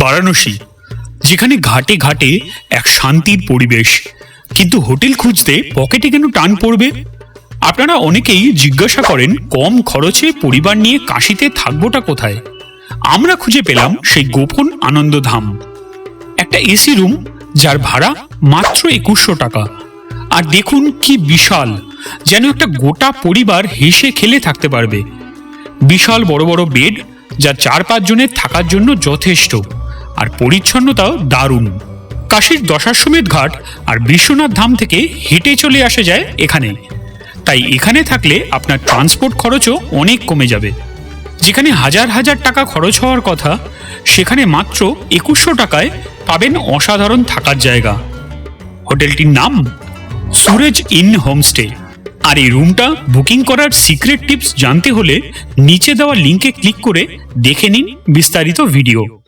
বারাণসী, যেখানে ঘাটে ঘাটে এক শান্তির পরিবেশ। কিন্তু হোটেল খুঁজতে পকেটে কেন টান পড়বে? আপনারা অনেকেই জিজ্ঞাসা করেন, কম খরচে পরিবার নিয়ে কাশিতে থাকবোটা কোথায়? আমরা খুঁজে পেলাম সেই গোপন আনন্দধাম। একটা এসি রুম, যার ভাড়া মাত্র একুশশো টাকা। আর দেখুন কি বিশাল, যেন একটা গোটা পরিবার হেসে খেলে থাকতে পারবে। বিশাল বড় বড় বেড, যা চার পাঁচ জনের থাকার জন্য যথেষ্ট। আর পরিচ্ছন্নতাও দারুণ। কাশীর দশাশ্বমেধ ঘাট আর বিশ্বনাথ ধাম থেকে হেঁটে চলে আসা যায় এখানে। তাই এখানে থাকলে আপনার ট্রান্সপোর্ট খরচও অনেক কমে যাবে। যেখানে হাজার হাজার টাকা খরচ হওয়ার কথা, সেখানে মাত্র একুশশো টাকায় পাবেন অসাধারণ থাকার জায়গা। হোটেলটির নাম সুরেজ ইন হোমস্টে। আর এই রুমটা বুকিং করার সিক্রেট টিপস জানতে হলে নিচে দেওয়া লিঙ্কে ক্লিক করে দেখে নিন বিস্তারিত ভিডিও।